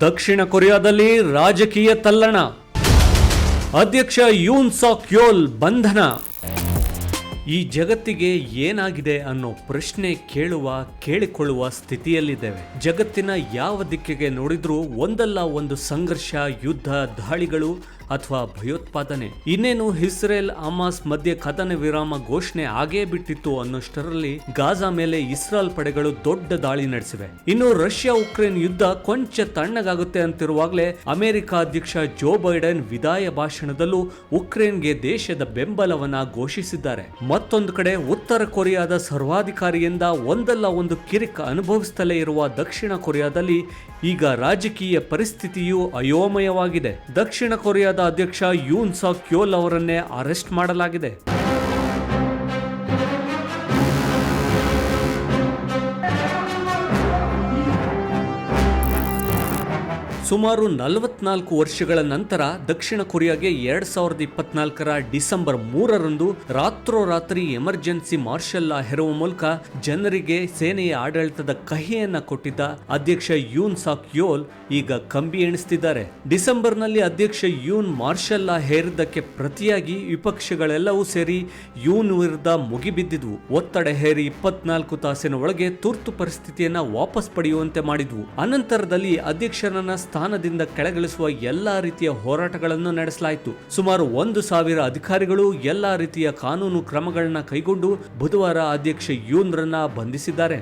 ದಕ್ಷಿಣ ಕೊರಿಯಾದಲ್ಲಿ ರಾಜಕೀಯ ತಲ್ಲಣ. ಅಧ್ಯಕ್ಷ ಯೂನ್ ಸಾಕ್ ಯೋಲ್ ಬಂಧನ. ಈ ಜಗತ್ತಿಗೆ ಏನಾಗಿದೆ ಅನ್ನೋ ಪ್ರಶ್ನೆ ಕೇಳುವ, ಕೇಳಿಕೊಳ್ಳುವ ಸ್ಥಿತಿಯಲ್ಲಿದ್ದೇವೆ. ಜಗತ್ತಿನ ಯಾವ ದಿಕ್ಕಿಗೆ ನೋಡಿದ್ರೂ ಒಂದಲ್ಲ ಒಂದು ಸಂಘರ್ಷ, ಯುದ್ಧ, ದಾಳಿಗಳು ಅಥವಾ ಭಯೋತ್ಪಾದನೆ. ಇನ್ನೇನು ಇಸ್ರೇಲ್ ಅಮಾಸ್ ಮಧ್ಯೆ ಕದನ ವಿರಾಮ ಘೋಷಣೆ ಆಗೇ ಬಿಟ್ಟಿತ್ತು ಅನ್ನೋಷ್ಟರಲ್ಲಿ ಗಾಜಾ ಮೇಲೆ ಇಸ್ರೇಲ್ ಪಡೆಗಳು ದೊಡ್ಡ ದಾಳಿ ನಡೆಸಿವೆ. ಇನ್ನು ರಷ್ಯಾ ಉಕ್ರೇನ್ ಯುದ್ಧ ಕೊಂಚ ತಣ್ಣಗಾಗುತ್ತೆ ಅಂತಿರುವಾಗಲೇ ಅಮೆರಿಕ ಅಧ್ಯಕ್ಷ ಜೋ ಬೈಡನ್ ವಿದಾಯ ಭಾಷಣದಲ್ಲೂ ಉಕ್ರೇನ್ಗೆ ದೇಶದ ಬೆಂಬಲವನ್ನ ಘೋಷಿಸಿದ್ದಾರೆ. ಮತ್ತೊಂದು ಕಡೆ ಉತ್ತರ ಕೊರಿಯಾದ ಸರ್ವಾಧಿಕಾರಿಯಿಂದ ಒಂದಲ್ಲ ಒಂದು ಕಿರಿಕ ಅನುಭವಿಸುತ್ತಲೇ ಇರುವ ದಕ್ಷಿಣ ಕೊರಿಯಾದಲ್ಲಿ ಈಗ ರಾಜಕೀಯ ಪರಿಸ್ಥಿತಿಯು ಅಯೋಮಯವಾಗಿದೆ. ದಕ್ಷಿಣ ಕೊರಿಯಾದ ಅಧ್ಯಕ್ಷ ಯೂನ್ ಸಾಕ್ ಕ್ಯೋಲ್ ಅವರನ್ನೇ ಅರೆಸ್ಟ್ ಮಾಡಲಾಗಿದೆ. ಸುಮಾರು ನಲವತ್ನಾಲ್ಕು ವರ್ಷಗಳ ನಂತರ ದಕ್ಷಿಣ ಕೊರಿಯಾಗೆ ಎರಡ್ ಸಾವಿರದ ಇಪ್ಪತ್ನಾಲ್ಕರ ಡಿಸೆಂಬರ್ ಮೂರರಂದು ರಾತ್ರೋರಾತ್ರಿ ಎಮರ್ಜೆನ್ಸಿ ಮಾರ್ಷಲ್ ಲಾ ಹೆರುವ ಮೂಲಕ ಜನರಿಗೆ ಸೇನೆಯ ಆಡಳಿತದ ಕಹಿಯನ್ನ ಕೊಟ್ಟಿದ್ದ ಅಧ್ಯಕ್ಷ ಯೂನ್ ಸಾಕ್ ಯೋಲ್ ಈಗ ಕಂಬಿ ಎಣಿಸ್ತಿದ್ದಾರೆ. ಡಿಸೆಂಬರ್ನಲ್ಲಿ ಅಧ್ಯಕ್ಷ ಯೂನ್ ಮಾರ್ಷಲ್ ಲಾ ಹೇರಿದ್ದಕ್ಕೆ ಪ್ರತಿಯಾಗಿ ವಿಪಕ್ಷಗಳೆಲ್ಲವೂ ಸೇರಿ ಯೂನ್ ವಿರುದ್ಧ ಮುಗಿಬಿದ್ದಿದ್ವು. ಒತ್ತಡ ಹೇರಿ ಇಪ್ಪತ್ನಾಲ್ಕು ತಾಸಿನ ಒಳಗೆ ತುರ್ತು ಪರಿಸ್ಥಿತಿಯನ್ನ ವಾಪಸ್ ಪಡೆಯುವಂತೆ ಮಾಡಿದ್ವು. ಅನಂತರದಲ್ಲಿ ಅಧ್ಯಕ್ಷರನ್ನ ಸ್ಥಾನದಿಂದ ಕೆಳಗಿಳಿಸುವ ಎಲ್ಲಾ ರೀತಿಯ ಹೋರಾಟಗಳನ್ನು ನಡೆಸಲಾಯಿತು. ಸುಮಾರು ಒಂದು ಸಾವಿರ ಅಧಿಕಾರಿಗಳು ಎಲ್ಲಾ ರೀತಿಯ ಕಾನೂನು ಕ್ರಮಗಳನ್ನ ಕೈಗೊಂಡು ಬುಧವಾರ ಅಧ್ಯಕ್ಷ ಯೂನ್ರನ್ನ ಬಂಧಿಸಿದ್ದಾರೆ.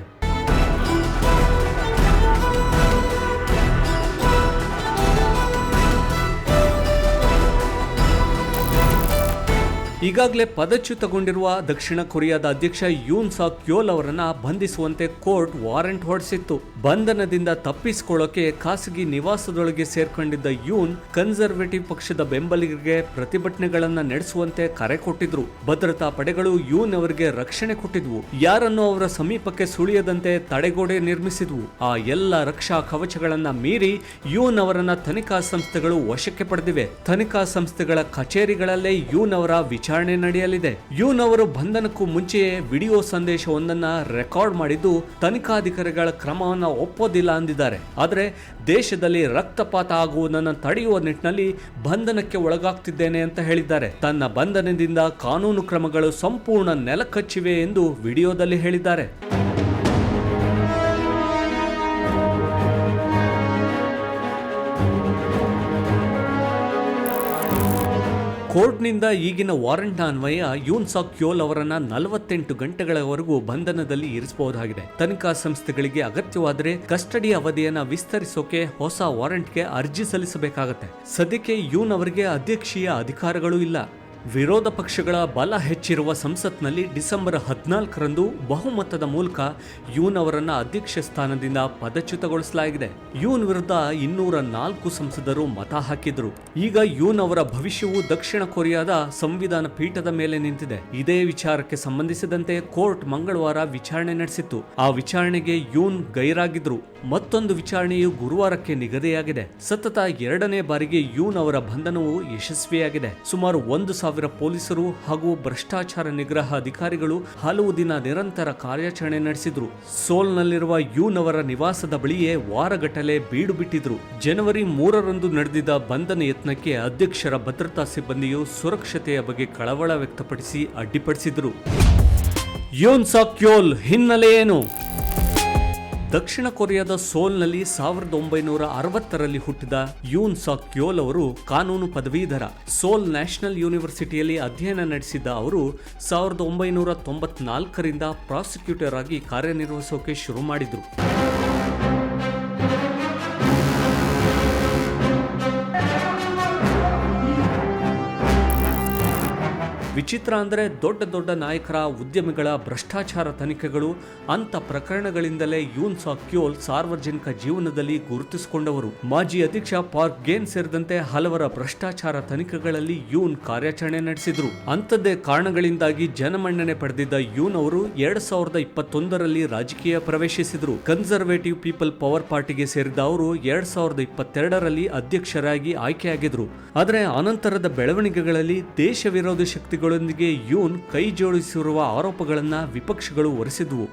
ಈಗಾಗಲೇ ಪದಚ್ಯುತಗೊಂಡಿರುವ ದಕ್ಷಿಣ ಕೊರಿಯಾದ ಅಧ್ಯಕ್ಷ ಯೂನ್ ಸಾಕ್ ಕ್ಯೋಲ್ ಅವರನ್ನ ಬಂಧಿಸುವಂತೆ ಕೋರ್ಟ್ ವಾರೆಂಟ್ ಹೊರಡಿಸಿತ್ತು. ಬಂಧನದಿಂದ ತಪ್ಪಿಸಿಕೊಳ್ಳೋಕೆ ಖಾಸಗಿ ನಿವಾಸದೊಳಗೆ ಸೇರ್ಕೊಂಡಿದ್ದ ಯೂನ್ ಕನ್ಸರ್ವೇಟಿವ್ ಪಕ್ಷದ ಬೆಂಬಲಿಗರಿಗೆ ಪ್ರತಿಭಟನೆಗಳನ್ನ ನಡೆಸುವಂತೆ ಕರೆ ಕೊಟ್ಟಿದ್ರು. ಭದ್ರತಾ ಪಡೆಗಳು ಯೂನ್ ಅವರಿಗೆ ರಕ್ಷಣೆ ಕೊಟ್ಟಿದ್ವು. ಯಾರನ್ನು ಅವರ ಸಮೀಪಕ್ಕೆ ಸುಳಿಯದಂತೆ ತಡೆಗೋಡೆ ನಿರ್ಮಿಸಿದ್ವು. ಆ ಎಲ್ಲ ರಕ್ಷಾ ಕವಚಗಳನ್ನ ಮೀರಿ ಯೂನ್ ಅವರನ್ನ ತನಿಖಾ ಸಂಸ್ಥೆಗಳು ವಶಕ್ಕೆ ಪಡೆದಿವೆ. ತನಿಖಾ ಸಂಸ್ಥೆಗಳ ಕಚೇರಿಗಳಲ್ಲೇ ಯೂನ್ ಅವರ ವಿಚಾರಣೆ ನಡೆಯಲಿದೆ. ಯೂನ್ ಅವರು ಬಂಧನಕ್ಕೂ ಮುಂಚೆಯೇ ವಿಡಿಯೋ ಸಂದೇಶವೊಂದನ್ನ ರೆಕಾರ್ಡ್ ಮಾಡಿದ್ದು ತನಿಖಾಧಿಕಾರಿಗಳ ಕ್ರಮವನ್ನ ಒಪ್ಪೋದಿಲ್ಲ ಅಂದಿದ್ದಾರೆ. ಆದರೆ ದೇಶದಲ್ಲಿ ರಕ್ತಪಾತ ಆಗುವುದನ್ನು ತಡೆಯುವ ನಿಟ್ಟಿನಲ್ಲಿ ಬಂಧನಕ್ಕೆ ಒಳಗಾಗ್ತಿದ್ದೇನೆ ಅಂತ ಹೇಳಿದ್ದಾರೆ. ತನ್ನ ಬಂಧನದಿಂದ ಕಾನೂನು ಕ್ರಮಗಳು ಸಂಪೂರ್ಣ ನೆಲಕಚ್ಚಿವೆ ಎಂದು ವಿಡಿಯೋದಲ್ಲಿ ಹೇಳಿದ್ದಾರೆ. ಕೋರ್ಟ್ನಿಂದ ಈಗಿನ ವಾರೆಂಟ್ ಅನ್ವಯ, ಯೂನ್ ಸಾಕ್ ಕ್ಯೋಲ್ ಅವರನ್ನ ನಲವತ್ತೆಂಟು ಗಂಟೆಗಳವರೆಗೂ ಬಂಧನದಲ್ಲಿ ಇರಿಸಬಹುದಾಗಿದೆ ತನಿಖಾ ಸಂಸ್ಥೆಗಳಿಗೆ ಅಗತ್ಯವಾದರೆ ಕಸ್ಟಡಿ ಅವಧಿಯನ್ನ ವಿಸ್ತರಿಸೋಕೆ ಹೊಸ ವಾರೆಂಟ್ಗೆ ಅರ್ಜಿ ಸಲ್ಲಿಸಬೇಕಾಗತ್ತೆ. ಸದ್ಯಕ್ಕೆ ಯೂನ್ ಅವರಿಗೆ ಅಧ್ಯಕ್ಷೀಯ ಅಧಿಕಾರಗಳು ಇಲ್ಲ. ವಿರೋಧ ಪಕ್ಷಗಳ ಬಲ ಹೆಚ್ಚಿರುವ ಸಂಸತ್ನಲ್ಲಿ ಡಿಸೆಂಬರ್ ಹದಿನಾಲ್ಕರಂದು ಬಹುಮತದ ಮೂಲಕ ಯೂನ್ ಅವರನ್ನು ಅಧ್ಯಕ್ಷ ಸ್ಥಾನದಿಂದ ಪದಚ್ಯುತಗೊಳಿಸಲಾಗಿದೆ. ಯೂನ್ ವಿರುದ್ಧ ಇನ್ನೂರ ನಾಲ್ಕು ಸಂಸದರು ಮತ ಹಾಕಿದ್ರು. ಈಗ ಯೂನ್ ಅವರ ಭವಿಷ್ಯವು ದಕ್ಷಿಣ ಕೊರಿಯಾದ ಸಂವಿಧಾನ ಪೀಠದ ಮೇಲೆ ನಿಂತಿದೆ. ಇದೇ ವಿಚಾರಕ್ಕೆ ಸಂಬಂಧಿಸಿದಂತೆ ಕೋರ್ಟ್ ಮಂಗಳವಾರ ವಿಚಾರಣೆ ನಡೆಸಿತ್ತು. ಆ ವಿಚಾರಣೆಗೆ ಯೂನ್ ಗೈರಾಗಿದ್ರು. ಮತ್ತೊಂದು ವಿಚಾರಣೆಯು ಗುರುವಾರಕ್ಕೆ ನಿಗದಿಯಾಗಿದೆ. ಸತತ ಎರಡನೇ ಬಾರಿಗೆ ಯೂನ್ ಅವರ ಬಂಧನವು ಯಶಸ್ವಿಯಾಗಿದೆ. ಸುಮಾರು ಒಂದು ಸಾವಿರ ಪೊಲೀಸರು ಹಾಗೂ ಭ್ರಷ್ಟಾಚಾರ ನಿಗ್ರಹ ಅಧಿಕಾರಿಗಳು ಹಲವು ದಿನ ನಿರಂತರ ಕಾರ್ಯಾಚರಣೆ ನಡೆಸಿದ್ರು. ಸೋಲ್ನಲ್ಲಿರುವ ಯೂನ್ ಅವರ ನಿವಾಸದ ಬಳಿಯೇ ವಾರಗಟ್ಟಲೆ ಬೀಡು ಬಿಟ್ಟಿದ್ರು ಜನವರಿ ಮೂರರಂದು ನಡೆದಿದ್ದ ಬಂಧನ ಯತ್ನಕ್ಕೆ ಅಧ್ಯಕ್ಷರ ಭದ್ರತಾ ಸಿಬ್ಬಂದಿಯು ಸುರಕ್ಷತೆಯ ಬಗ್ಗೆ ಕಳವಳ ವ್ಯಕ್ತಪಡಿಸಿ ಅಡ್ಡಿಪಡಿಸಿದ್ರು. ಯೋನ್ ಸಾಕ್ ಯೋಲ್ ಹಿನ್ನೆಲೆ ಏನು? ದಕ್ಷಿಣ ಕೊರಿಯಾದ ಸೋಲ್ನಲ್ಲಿ ಸಾವಿರದ ಒಂಬೈನೂರ ಅರವತ್ತರಲ್ಲಿ ಹುಟ್ಟಿದ ಯೂನ್ ಸಾಕ್ ಯೋಲ್ ಅವರು ಕಾನೂನು ಪದವೀಧರ. ಸೋಲ್ ನ್ಯಾಷನಲ್ ಯೂನಿವರ್ಸಿಟಿಯಲ್ಲಿ ಅಧ್ಯಯನ ನಡೆಸಿದ್ದ ಅವರು ಸಾವಿರದ ಒಂಬೈನೂರ ತೊಂಬತ್ನಾಲ್ಕರಿಂದ ಪ್ರಾಸಿಕ್ಯೂಟರ್ ಆಗಿ ಕಾರ್ಯನಿರ್ವಹಿಸೋಕೆ ಶುರು ಮಾಡಿದ್ರು. ವಿಚಿತ್ರ ಅಂದರೆ ದೊಡ್ಡ ದೊಡ್ಡ ನಾಯಕರ ಉದ್ಯಮಿಗಳ ಭ್ರಷ್ಟಾಚಾರ ತನಿಖೆಗಳು ಅಂತ ಪ್ರಕರಣಗಳಿಂದಲೇ ಯೂನ್ ಸಾಕ್ಯೋಲ್ ಸಾರ್ವಜನಿಕ ಜೀವನದಲ್ಲಿ ಗುರುತಿಸಿಕೊಂಡವರು. ಮಾಜಿ ಅಧ್ಯಕ್ಷ ಪಾರ್ಕ್ ಗೇನ್ ಸೇರಿದಂತೆ ಹಲವರ ಭ್ರಷ್ಟಾಚಾರ ತನಿಖೆಗಳಲ್ಲಿ ಯೂನ್ ಕಾರ್ಯಾಚರಣೆ ನಡೆಸಿದ್ರು. ಅಂಥದ್ದೇ ಕಾರಣಗಳಿಂದಾಗಿ ಜನಮನ್ನಣೆ ಪಡೆದಿದ್ದ ಯೂನ್ ಅವರು ಎರಡ್ ಸಾವಿರದ ಇಪ್ಪತ್ತೊಂದರಲ್ಲಿ ರಾಜಕೀಯ ಪ್ರವೇಶಿಸಿದ್ರು. ಕನ್ಸರ್ವೇಟಿವ್ ಪೀಪಲ್ ಪವರ್ ಪಾರ್ಟಿಗೆ ಸೇರಿದ ಅವರು ಎರಡ್ ಸಾವಿರದ ಇಪ್ಪತ್ತೆರಡರಲ್ಲಿ ಅಧ್ಯಕ್ಷರಾಗಿ ಆಯ್ಕೆಯಾಗಿದ್ರು. ಆದರೆ ಅನಂತರದ ಬೆಳವಣಿಗೆಗಳಲ್ಲಿ ದೇಶ ವಿರೋಧಿ ಶಕ್ತಿಗಳೊಂದಿಗೆ ಯೂನ್ ಕೈ ಜೋಡಿಸಿರುವ ಆರೋಪಗಳನ್ನು ವಿಪಕ್ಷಗಳು ಹೊರಿಸಿದ್ವು